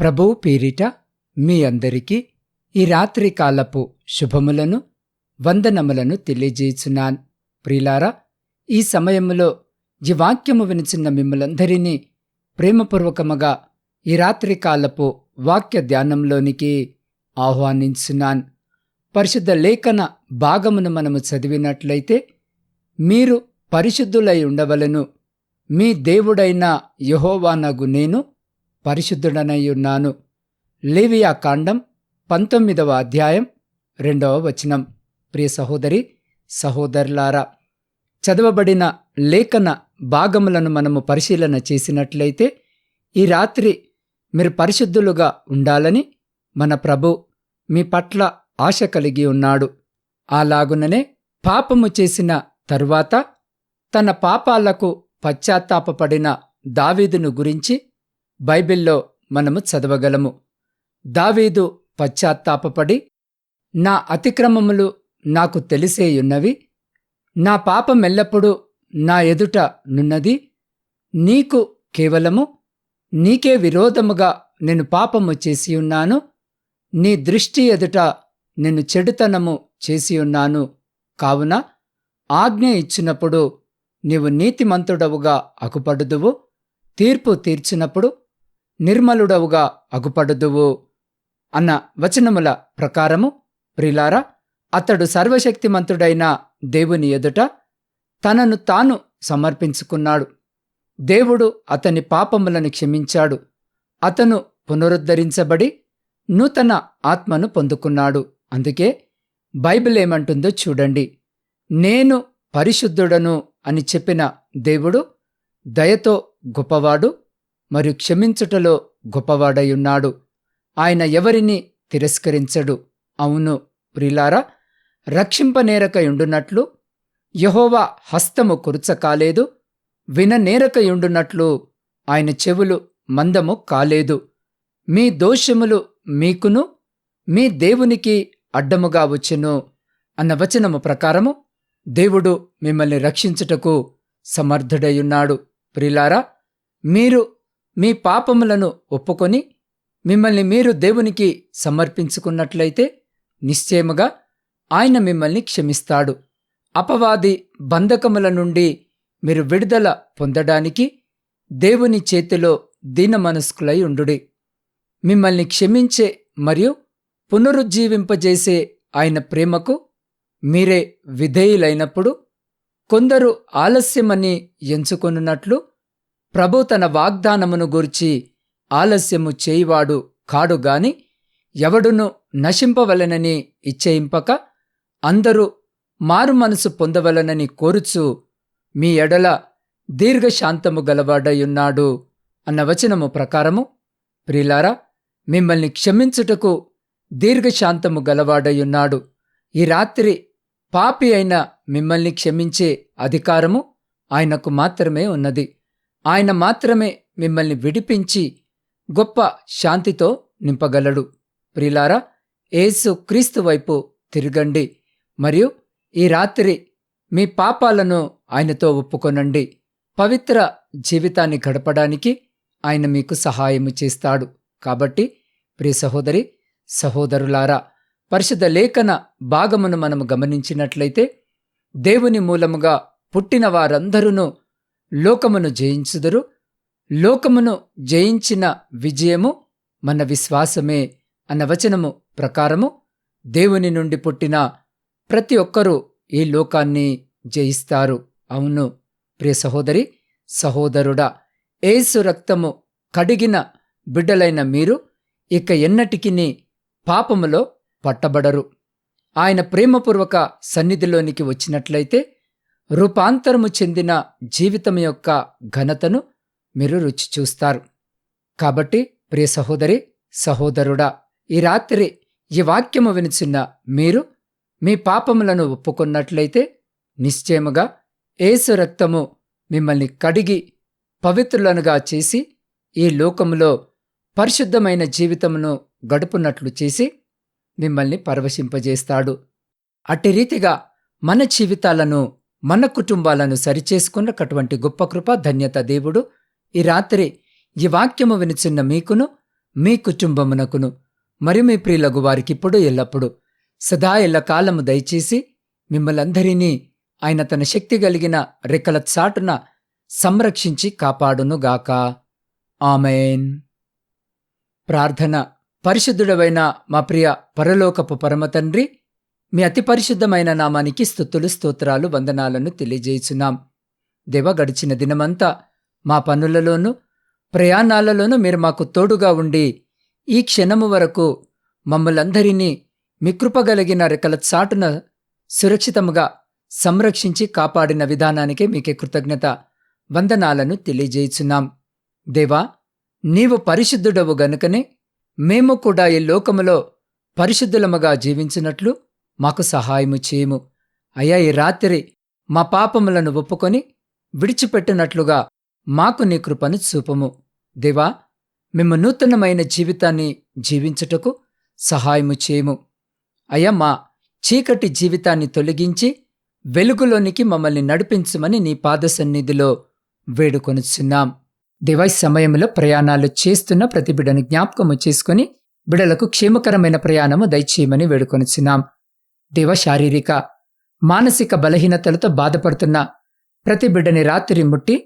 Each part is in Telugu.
ప్రభువు పేరిట మీ అందరికీ ఈ రాత్రి కాలపు శుభములను వందనములను తెలియజేయుచున్నాను. ప్రిలారా ఈ సమయంలో ఈ వాక్యము వినిచిన్న మిమ్మలందరినీ ప్రేమపూర్వకముగా ఈ రాత్రి కాలపు వాక్య ధ్యానంలోనికి ఆహ్వానించున్నాను. పరిశుద్ధ లేఖన భాగమును మనము చదివినట్లయితే మీరు పరిశుద్ధులై ఉండవలను. మీ దేవుడైన యహోవానగు నేను పరిశుద్ధుడనై ఉన్నాను. లేవియా కాండం పంతొమ్మిదవ అధ్యాయం రెండవ వచనం. ప్రియ సహోదరి సహోదరులారా చదవబడిన లేఖన భాగములను మనము పరిశీలన చేసినట్లయితే ఈ రాత్రి మీరు పరిశుద్ధులుగా ఉండాలని మన ప్రభు మీ పట్ల ఆశ కలిగి ఉన్నాడు. అలాగుననే పాపము చేసిన తరువాత తన పాపాలకు పశ్చాత్తాపపడిన దావీదును గురించి బైబిల్లో మనము చదవగలము. దావీదు పశ్చాత్తాపపడి నా అతిక్రమములు నాకు తెలిసేయున్నవి నా పాపమెల్లప్పుడూ నా ఎదుట నున్నది నీకు కేవలము నీకే విరోధముగా నేను పాపము చేసియున్నాను నీ దృష్టి ఎదుట నేను చెడుతనము చేసియున్నాను. కావున ఆజ్ఞ ఇచ్చినప్పుడు నీవు నీతిమంతుడవుగా అగుపడుదువు తీర్పు తీర్చినప్పుడు నిర్మలుడవుగా అగుపడుదువు అన్న వచనముల ప్రకారము ప్రిలారా అతడు సర్వశక్తిమంతుడైన దేవుని ఎదుట తనను తాను సమర్పించుకున్నాడు. దేవుడు అతని పాపములను క్షమించాడు. అతను పునరుద్ధరించబడి నూతన ఆత్మను పొందుకున్నాడు. అందుకే బైబిల్ ఏమంటుందో చూడండి. నేను పరిశుద్ధుడను అని చెప్పిన దేవుడు దయతో గొప్పవాడు మరియు క్షమించుటలో గొప్పవాడయున్నాడు ఆయన ఎవరిని తిరస్కరించడు. అవును ప్రిలారా రక్షింపనేరకయుండునట్లు యహోవా హస్తము కురుచ కాలేదు విననేరకయుండునట్లు ఆయన చెవులు మందము కాలేదు. మీ దోషములు మీకును మీ దేవునికి అడ్డముగా వచ్చెను అన్న వచనము ప్రకారము దేవుడు మిమ్మల్ని రక్షించుటకు సమర్థుడయున్నాడు ప్రిలారా మీరు మీ పాపములను ఒప్పుకొని మిమ్మల్ని మీరు దేవునికి సమర్పించుకున్నట్లయితే నిశ్చయముగా ఆయన మిమ్మల్ని క్షమిస్తాడు. అపవాది బంధకముల నుండి మీరు విడుదల పొందడానికి దేవుని చేతిలో దీనమనస్కులై ఉండుడి. మిమ్మల్ని క్షమించే మరియు పునరుజ్జీవింపజేసే ఆయన ప్రేమకు మీరే విధేయులైనప్పుడు కొందరు ఆలస్యమని ఎంచుకొనున్నట్లు ప్రభు తన వాగ్దానమును గూర్చి ఆలస్యము చేయివాడు కాడు గాని ఎవడును నశింపవలనని ఇచ్చేయింపక అందరూ మారు మనసు పొందవలనని కోరుచు మీ ఎడల దీర్ఘశాంతము గలవాడయున్నాడు అన్న వచనము ప్రకారము ప్రిలారా మిమ్మల్ని క్షమించుటకు దీర్ఘశాంతము గలవాడయున్నాడు. ఈ రాత్రి పాపి అయిన మిమ్మల్ని క్షమించే అధికారము ఆయనకు మాత్రమే ఉన్నది. ఆయన మాత్రమే మిమ్మల్ని విడిపించి గొప్ప శాంతితో నింపగలడు. ప్రిలారా ఏసు క్రీస్తు వైపు తిరగండి మరియు ఈ రాత్రి మీ పాపాలను ఆయనతో ఒప్పుకొనండి. పవిత్ర జీవితాన్ని గడపడానికి ఆయన మీకు సహాయము చేస్తాడు. కాబట్టి ప్రియ సహోదరి సహోదరులారా పరిశుద్ధ లేఖన భాగమును మనము గమనించినట్లయితే దేవుని మూలముగా పుట్టిన వారందరూ లోకమును జయించుదురు. లోకమును జయించిన విజయము మన విశ్వాసమే అన్న వచనము ప్రకారము దేవుని నుండి పుట్టిన ప్రతి ఒక్కరూ ఈ లోకాన్ని జయిస్తారు. అవును. ప్రియ సహోదరి సహోదరుడా ఏసు రక్తము కడిగిన బిడ్డలైన మీరు ఇక ఎన్నటికిని పాపములో పట్టబడరు. ఆయన ప్రేమపూర్వక సన్నిధిలోనికి వచ్చినట్లయితే రూపాంతరము చెందిన జీవితం యొక్క ఘనతను మీరు రుచి చూస్తారు. కాబట్టి ప్రియ సహోదరి సహోదరుడా ఈ రాత్రి ఈ వాక్యము వినిచిన మీరు మీ పాపములను ఒప్పుకున్నట్లయితే నిశ్చయముగా ఏసు రక్తము మిమ్మల్ని కడిగి పవిత్రులనుగా చేసి ఈ లోకములో పరిశుద్ధమైన జీవితమును గడుపునట్లు చేసి మిమ్మల్ని పరవశింపజేస్తాడు. అట్టి రీతిగా మన జీవితాలను మన కుటుంబాలను సరిచేసుకున్నటువంటి గొప్ప కృప ధన్యత దేవుడు. ఈ రాత్రి ఈ వాక్యము వినిచిన్న మీకును మీ కుటుంబమునకును మరి మీ ప్రియులగు వారికిప్పుడు ఎల్లప్పుడు సదా ఎల్ల కాలము దయచేసి మిమ్మలందరినీ ఆయన తన శక్తి కలిగిన రెక్కల చాటున సంరక్షించి కాపాడునుగాక. ఆమెన్. ప్రార్థన పరిశుద్ధుడవైన మా ప్రియ పరలోకపు పరమతండ్రి మీ అతి పరిశుద్ధమైన నామానికి స్థుతులు స్తోత్రాలు వందనాలను తెలియజేయుచున్నాం. దేవ గడిచిన దినమంతా మా పనులలోనూ ప్రయాణాలలోనూ మీరు మాకు తోడుగా ఉండి ఈ క్షణము వరకు మమ్మలందరినీ మీ కృపగలిగిన రెక్కల చాటున సురక్షితముగా సంరక్షించి కాపాడిన విధానానికే మీకే కృతజ్ఞత వందనాలను తెలియజేయుచున్నాం. దేవా నీవు పరిశుద్ధుడవు గనుకనే మేము కూడా ఈ లోకములో పరిశుద్ధులముగా జీవించినట్లు మాకు సహాయము చేయము. అయ్యా ఈ రాత్రి మా పాపములను ఒప్పుకొని విడిచిపెట్టినట్లుగా మాకు నీ కృపను చూపము. దేవా మేము నూతనమైన జీవితాన్ని జీవించుటకు సహాయము చేయము. అయ్యా మా చీకటి జీవితాన్ని తొలగించి వెలుగులోనికి మమ్మల్ని నడిపించమని నీ పాద సన్నిధిలో వేడుకొనుచున్నాం. దివై సమయంలో ప్రయాణాలు చేస్తున్న ప్రతిబిడను జ్ఞాపకము చేసుకుని బిడలకు క్షేమకరమైన ప్రయాణము దయచేయమని వేడుకొనుచున్నాం. దేవ శారీరక మానసిక బలహీనతలతో బాధపడుతున్న ప్రతి బిడ్డని రాత్రి ముట్టి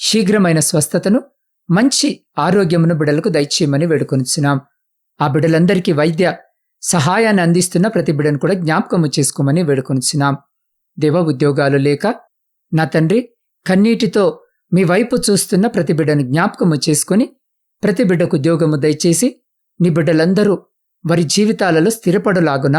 శీఘ్రమైన స్వస్థతను మంచి ఆరోగ్యమును బిడలకు దయచేయమని వేడుకొనుచున్నాం. ఆ బిడ్డలందరికీ వైద్య సహాయాన్ని అందిస్తున్న ప్రతి బిడ్డను కూడా జ్ఞాపకము చేసుకోమని వేడుకొనుచున్నాం. దేవ ఉద్యోగాలు లేక నా తండ్రి కన్నీటితో మీ వైపు చూస్తున్న ప్రతి బిడ్డను జ్ఞాపకము చేసుకుని ప్రతి బిడ్డకు ఉద్యోగము దయచేసి నీ బిడ్డలందరూ వారి జీవితాలలో స్థిరపడులాగున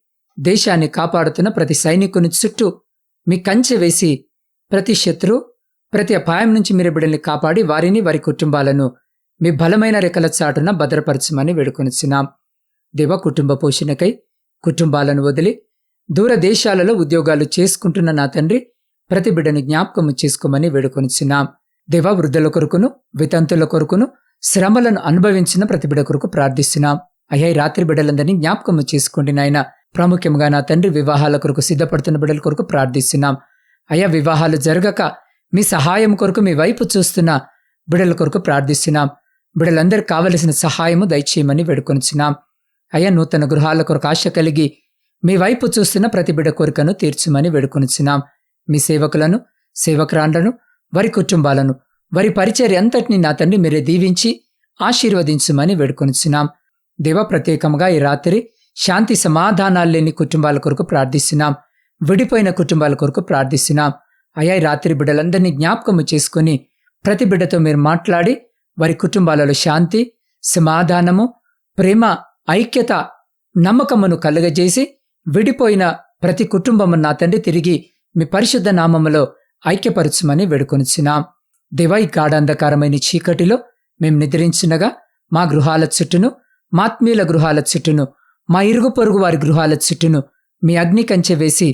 దేశాన్ని కాపాడుతున్న ప్రతి సైనికుని చుట్టూ మీ కంచె వేసి ప్రతి శత్రు ప్రతి అపాయం నుంచి మీరు బిడ్డల్ని కాపాడి వారిని వారి కుటుంబాలను మీ బలమైన రెక్కల చాటున భద్రపరచమని వేడుకొనుచున్నాం. దివ కుటుంబ పోషణకై కుటుంబాలను వదిలి దూరదేశాలలో ఉద్యోగాలు చేసుకుంటున్న నా తండ్రి ప్రతి బిడ్డను జ్ఞాపకము చేసుకోమని వేడుకొనిచున్నాం. దేవ వృద్ధుల కొరకును వితంతుల కొరకును శ్రమలను అనుభవించిన ప్రతి బిడ్డ కొరకు ప్రార్థిస్తున్నాం. అయ్యా రాత్రి బిడ్డలందరినీ జ్ఞాపకము చేసుకోండి నాయన. ప్రాముఖ్యంగా నా తండ్రి వివాహాల కొరకు సిద్ధపడుతున్న బిడ్డల కొరకు ప్రార్థిస్తున్నాం. అయ్యా వివాహాలు జరగక మీ సహాయం కొరకు మీ వైపు చూస్తున్న బిడల కొరకు ప్రార్థిస్తున్నాం. బిడలందరికి కావలసిన సహాయము దయచేయమని వేడుకొనిచున్నాం. అయ్యా నూతన గృహాల కొరకు ఆశ కలిగి మీ వైపు చూస్తున్న ప్రతి బిడ కోరికను తీర్చమని వేడుకొనిచున్నాం. మీ సేవకులను సేవకురాండ్లను వారి కుటుంబాలను వారి పరిచర్య అంతటిని నా తండ్రి మీరే దీవించి ఆశీర్వదించమని వేడుకొనిచున్నాం. దేవ ప్రత్యేకంగా ఈ రాత్రి శాంతి సమాధానాలు లేని కుటుంబాల కొరకు ప్రార్థిస్తున్నాం. విడిపోయిన కుటుంబాల కొరకు ప్రార్థిస్తున్నాం. అయా రాత్రి బిడ్డలందరినీ జ్ఞాపకము చేసుకుని ప్రతి బిడ్డతో మీరు మాట్లాడి వారి కుటుంబాలలో శాంతి సమాధానము ప్రేమ ఐక్యత నమ్మకమును కలుగజేసి విడిపోయిన ప్రతి కుటుంబము నా తండ్రి తిరిగి మీ పరిశుద్ధ నామములో ఐక్యపరచుమని వేడుకొనిచున్నాం. దివై గాఢాంధకారమైన చీకటిలో మేం నిద్రించినగా మా గృహాల చుట్టూను మాత్మీయుల గృహాల చుట్టూను మా ఇరుగు పొరుగు వారి గృహాల చుట్టూను మీ అగ్ని కంచె వేసి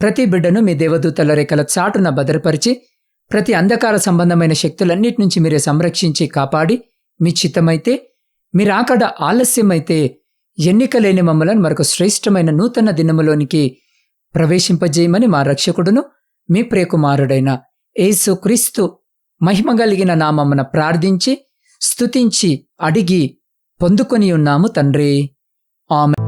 ప్రతి బిడ్డను మీ దేవదూతల రేఖల చాటున భద్రపరిచి ప్రతి అంధకార సంబంధమైన శక్తులన్నిటి నుంచి మీరే సంరక్షించి కాపాడి మీ చిత్తమైతే మీరాకడ ఆలస్యమైతే ఎన్నికలేని మమ్మలను మరొక శ్రేష్టమైన నూతన దినములోనికి ప్రవేశింపజేయమని మా రక్షకుడును మీ ప్రియకుమారుడైన యేసు క్రీస్తు మహిమ కలిగిన ప్రార్థించి స్తుతించి అడిగి పొందుకొని ఉన్నాము తండ్రి. ఆమె